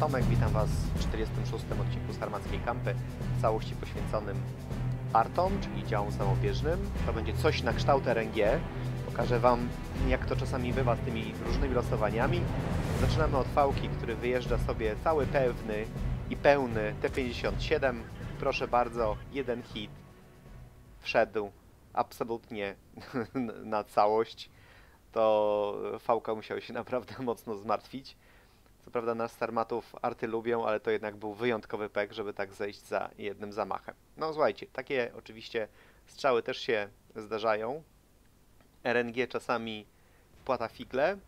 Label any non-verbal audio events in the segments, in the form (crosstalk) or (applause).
Tomek, witam Was w 46. odcinku Sarmackiej Kampy, w całości poświęconym artom, czyli działom samobieżnym. To będzie coś na kształt RNG. Pokażę Wam, jak to czasami bywa z tymi różnymi losowaniami. Zaczynamy od fałki, który wyjeżdża sobie cały pewny i pełny T57. Proszę bardzo, jeden hit. Wszedł absolutnie (laughs) na całość. To fałka musiał się naprawdę mocno zmartwić. Co prawda nas Sarmatów arty lubią, ale to jednak był wyjątkowy pek, żeby tak zejść za jednym zamachem. No słuchajcie, takie oczywiście strzały też się zdarzają. RNG czasami płata figle.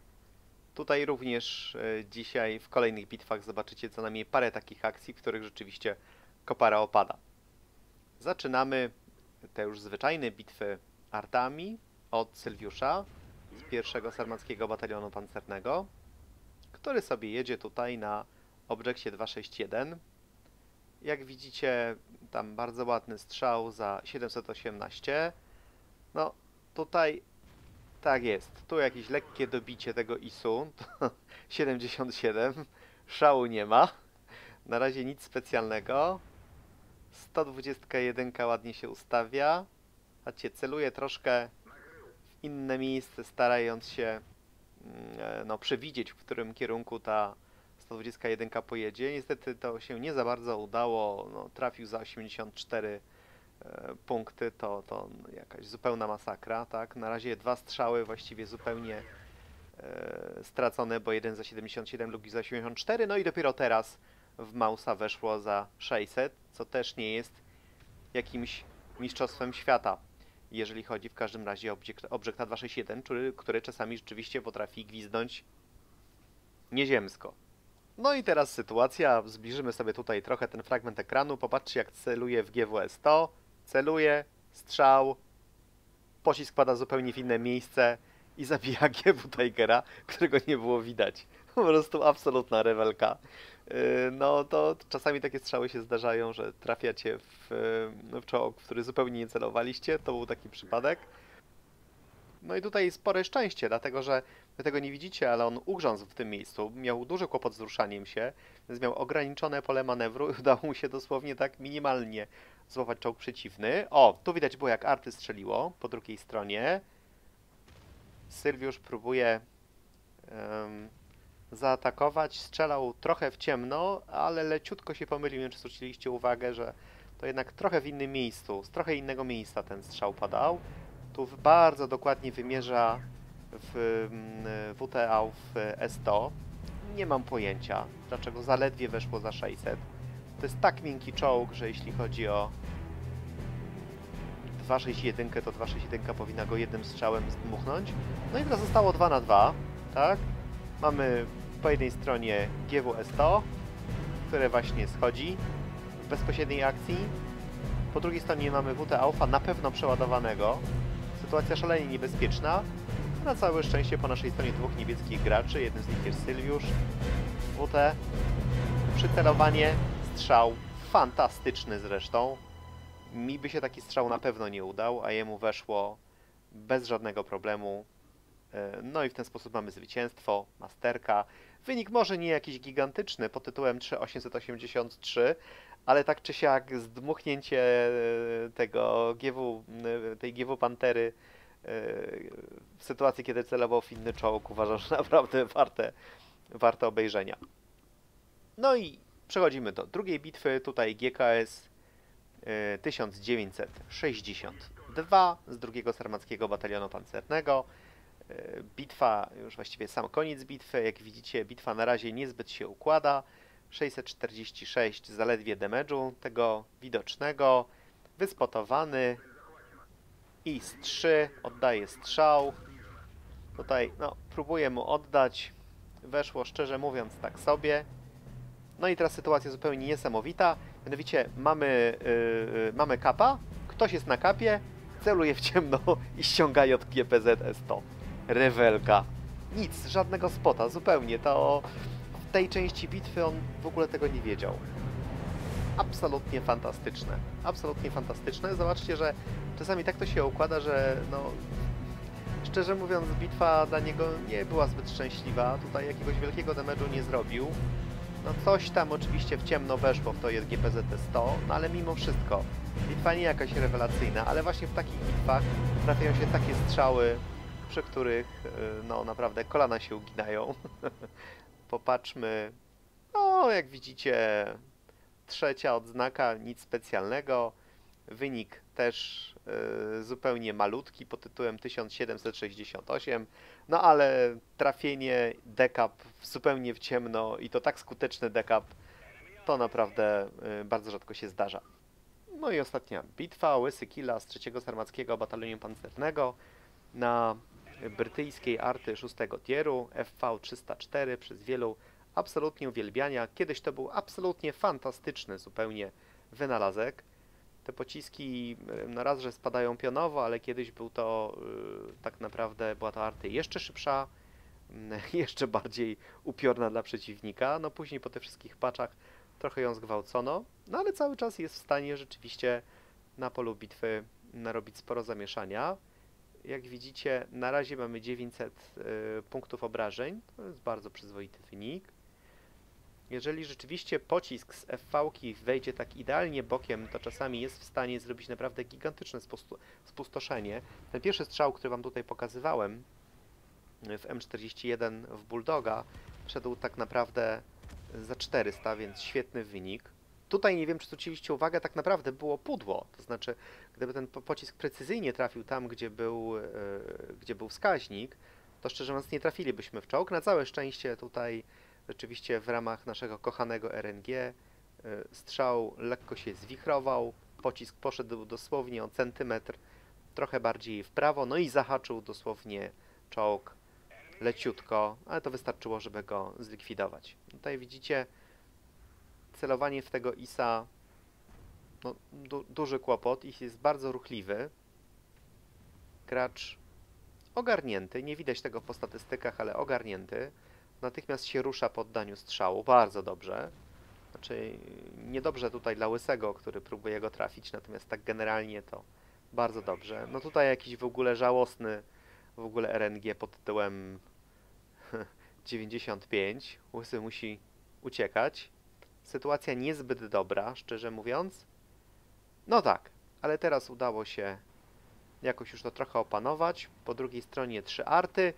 Tutaj również e, dzisiaj w kolejnych bitwach zobaczycie co najmniej parę takich akcji, w których rzeczywiście kopara opada. Zaczynamy te już zwyczajne bitwy artami od Sylwiusza z pierwszego sarmackiego batalionu pancernego który sobie jedzie tutaj na Objectie 261. Jak widzicie, tam bardzo ładny strzał za 718. No, tutaj tak jest. Tu jakieś lekkie dobicie tego ISU. 77. (laughs) Szału nie ma. Na razie nic specjalnego. 121 ładnie się ustawia. Patrzcie, celuje troszkę w inne miejsce, starając się no, przewidzieć, w którym kierunku ta 121 pojedzie. Niestety to się nie za bardzo udało. No, trafił za 84 e, punkty, to, to jakaś zupełna masakra. Tak? Na razie dwa strzały właściwie zupełnie e, stracone, bo jeden za 77, drugi za 84. No i dopiero teraz w Mausa weszło za 600, co też nie jest jakimś mistrzostwem świata jeżeli chodzi w każdym razie o Object, Objecta 261, który, który czasami rzeczywiście potrafi gwizdnąć nieziemsko. No i teraz sytuacja, zbliżymy sobie tutaj trochę ten fragment ekranu, popatrzcie jak celuje w GWS 100, celuje, strzał, pocisk pada zupełnie w inne miejsce i zabija (laughs) GW Tigera, którego nie było widać. Po prostu absolutna rewelka. Y, no to czasami takie strzały się zdarzają, że trafiacie w, y, w czołg, w który zupełnie nie celowaliście. To był taki przypadek. No i tutaj spore szczęście, dlatego że wy tego nie widzicie, ale on ugrzązł w tym miejscu, miał duży kłopot z ruszaniem się, więc miał ograniczone pole manewru i (laughs) udało mu się dosłownie tak minimalnie złapać czołg przeciwny. O, tu widać było jak arty strzeliło po drugiej stronie. Sylwiusz próbuje um, zaatakować. Strzelał trochę w ciemno, ale leciutko się pomylił. Nie wiem, czy zwróciliście uwagę, że to jednak trochę w innym miejscu, z trochę innego miejsca ten strzał padał. Tu bardzo dokładnie wymierza w mm, WTA w S100. Nie mam pojęcia, dlaczego zaledwie weszło za 600. To jest tak miękki czołg, że jeśli chodzi o 261, to 261 powinna go jednym strzałem zdmuchnąć. No i teraz zostało 2 na 2, tak? Mamy po jednej stronie GWS-100, które właśnie schodzi w bezpośredniej akcji. Po drugiej stronie mamy WT Alpha, na pewno przeładowanego. Sytuacja szalenie niebezpieczna. Na całe szczęście po naszej stronie dwóch niebieskich graczy, jeden z nich jest Sylwiusz. WT, przycelowanie, strzał, fantastyczny zresztą. Mi by się taki strzał na pewno nie udał, a jemu weszło bez żadnego problemu. E, no i w ten sposób mamy zwycięstwo, masterka. Wynik może nie jakiś gigantyczny pod tytułem 3883, ale tak czy siak zdmuchnięcie e, tego GW, e, tej GW Pantery w sytuacji, kiedy celował w inny czołg uważam, że naprawdę warte, warte obejrzenia. No i przechodzimy do drugiej bitwy. Tutaj GKS 1962 z drugiego Sarmackiego Batalionu Pancernego. E, bitwa, już właściwie sam koniec bitwy. Jak widzicie, bitwa na razie niezbyt się układa. 646 zaledwie damage'u, tego widocznego. Wyspotowany. I z 3 oddaje strzał. Tutaj, no, próbuję mu oddać. Weszło, szczerze mówiąc, tak sobie. No i teraz sytuacja zupełnie niesamowita. Mianowicie mamy, yy, mamy kapa, ktoś jest na kapie, celuje w ciemno (laughs) i ściąga JGPZ S100 rewelka. Nic, żadnego spota, zupełnie. To w tej części bitwy on w ogóle tego nie wiedział. Absolutnie fantastyczne. Absolutnie fantastyczne. Zobaczcie, że czasami tak to się układa, że no... Szczerze mówiąc, bitwa dla niego nie była zbyt szczęśliwa. Tutaj jakiegoś wielkiego damage'u nie zrobił. No coś tam oczywiście w ciemno weszło w to GPZT-100, no ale mimo wszystko bitwa nie jakaś rewelacyjna, ale właśnie w takich bitwach trafiają się takie strzały, przy których y, no naprawdę kolana się uginają. (laughs) Popatrzmy. No, jak widzicie, trzecia odznaka, nic specjalnego. Wynik też y, zupełnie malutki pod tytułem 1768. No ale trafienie dekap zupełnie w ciemno i to tak skuteczny dekap, to naprawdę y, bardzo rzadko się zdarza. No i ostatnia bitwa, Łysy Killa z trzeciego Sarmackiego Batalionu Pancernego na brytyjskiej arty 6 tieru FV-304 przez wielu absolutnie uwielbiania. Kiedyś to był absolutnie fantastyczny zupełnie wynalazek. Te pociski no raz, że spadają pionowo, ale kiedyś był to yy, tak naprawdę była to arty jeszcze szybsza, yy, (laughs) jeszcze bardziej upiorna dla przeciwnika. No później po tych wszystkich paczach trochę ją zgwałcono, no ale cały czas jest w stanie rzeczywiście na polu bitwy narobić sporo zamieszania. Jak widzicie, na razie mamy 900 y, punktów obrażeń. To jest bardzo przyzwoity wynik. Jeżeli rzeczywiście pocisk z FV-ki wejdzie tak idealnie bokiem, to czasami jest w stanie zrobić naprawdę gigantyczne spustoszenie. Ten pierwszy strzał, który Wam tutaj pokazywałem w M41 w Bulldoga, szedł tak naprawdę za 400, więc świetny wynik. Tutaj nie wiem, czy zwróciliście uwagę, tak naprawdę było pudło. To znaczy, gdyby ten pocisk precyzyjnie trafił tam, gdzie był, yy, gdzie był wskaźnik, to szczerze mówiąc nie trafilibyśmy w czołg. Na całe szczęście tutaj rzeczywiście w ramach naszego kochanego RNG yy, strzał lekko się zwichrował, pocisk poszedł dosłownie o centymetr trochę bardziej w prawo, no i zahaczył dosłownie czołg leciutko, ale to wystarczyło, żeby go zlikwidować. Tutaj widzicie celowanie w tego ISA no, du duży kłopot. Ich jest bardzo ruchliwy. Gracz ogarnięty, nie widać tego po statystykach, ale ogarnięty. Natychmiast się rusza po oddaniu strzału, bardzo dobrze. Znaczy, niedobrze tutaj dla Łysego, który próbuje go trafić, natomiast tak generalnie to bardzo dobrze. No tutaj jakiś w ogóle żałosny w ogóle RNG pod tytułem (laughs) 95. Łysy musi uciekać. Sytuacja niezbyt dobra, szczerze mówiąc. No tak, ale teraz udało się jakoś już to trochę opanować. Po drugiej stronie trzy arty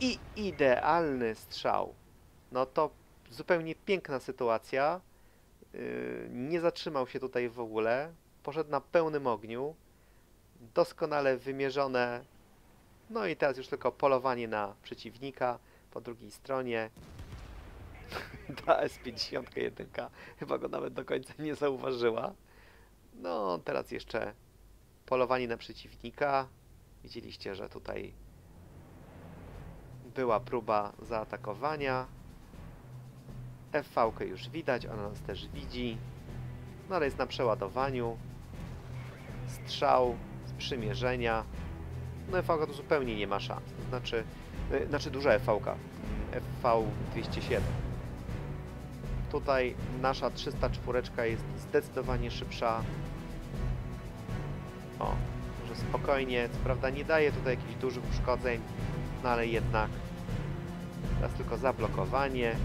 i idealny strzał. No to zupełnie piękna sytuacja. Yy, nie zatrzymał się tutaj w ogóle. Poszedł na pełnym ogniu. Doskonale wymierzone. No i teraz już tylko polowanie na przeciwnika po drugiej stronie. (laughs) Ta S51 chyba go nawet do końca nie zauważyła. No, teraz jeszcze polowanie na przeciwnika. Widzieliście, że tutaj była próba zaatakowania. FV już widać, ona nas też widzi. No ale jest na przeładowaniu. Strzał z przymierzenia. No FV tu zupełnie nie ma szans. Znaczy, yy, znaczy duża FV. FV207. Tutaj nasza 304 jest zdecydowanie szybsza. O, może spokojnie, co prawda nie daje tutaj jakichś dużych uszkodzeń, no ale jednak teraz tylko zablokowanie,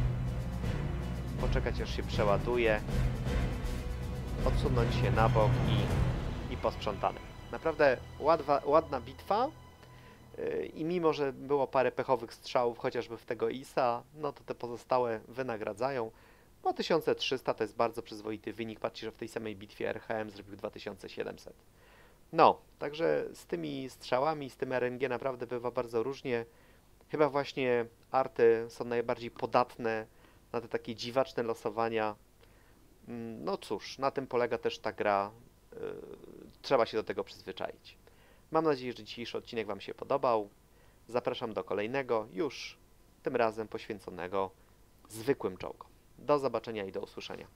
poczekać aż się przeładuje, odsunąć się na bok i, i posprzątane. Naprawdę ładwa, ładna bitwa yy, i mimo, że było parę pechowych strzałów, chociażby w tego ISA, no to te pozostałe wynagradzają. 2300 to jest bardzo przyzwoity wynik. Patrzcie, że w tej samej bitwie RHM zrobił 2700. No, także z tymi strzałami, z tym RNG naprawdę bywa bardzo różnie. Chyba właśnie arty są najbardziej podatne na te takie dziwaczne losowania. Mm, no cóż, na tym polega też ta gra. Yy, trzeba się do tego przyzwyczaić. Mam nadzieję, że dzisiejszy odcinek Wam się podobał. Zapraszam do kolejnego, już tym razem poświęconego zwykłym czołgom. Do zobaczenia i do usłyszenia.